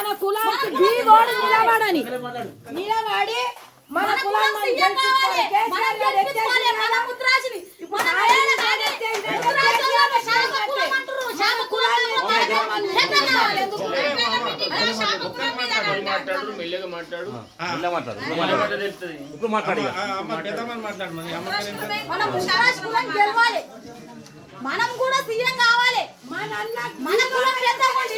మన కులానికి బీదోడు నిలబడని నిలబడి మన కులాన్ని మెల్లగా మాట్లాడు మాట్లాడు ఇప్పుడు మాట్లాడు మనం కూడా సీఎం కావాలి. మన అన్న మన కులం పెద్దగా ఉండి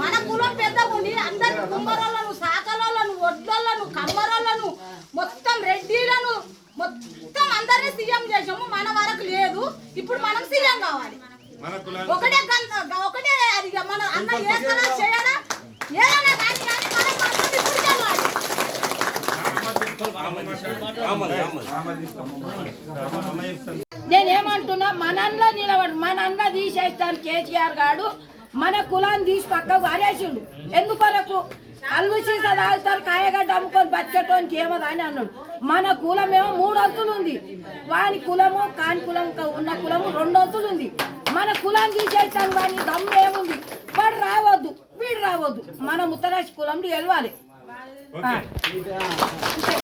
మన కులం పెద్దగా ఉండి అందరు కుమ్మరోళ్ళను సాకలోళ్ళను ఒడ్లోళ్ళను కమ్మరోళ్ళను మొత్తం రెడ్డిలను మొత్తం అందరినీ సీఎం చేసాము మన వరకు లేదు. ఇప్పుడు మనం సీఎం కావాలి. ఒకటే ఒకటే అది మన అన్న చేస్తారా చేయడా? ఏదైనా కానీ కానీ మనం ఇప్పుడు రామది, రామది. నేనేమంటున్నా మన అన్న నిలబడు మన అన్న తీసేస్తాను కేసీఆర్ గాడు. మన కులాన్ని తీసి పక్కకు వారేసిండు ఎందుకొరకు? కళ్ళు సీస తాగుతారు కాయగడ్డ అమ్ముకొని బతికేటోనికి ఏమదా అని అన్నాడు. మన కులమేమో మూడు వంతులు ఉంది. వాని కులము కాని కులం ఉన్న కులము రెండు వంతులు ఉంది. మన కులాన్ని తీసేస్తాను వాని దమ్ము ఏముంది? వాడు రావద్దు వీడు రావద్దు. మన ముత్తరాశి కులంలో గెలవాలి.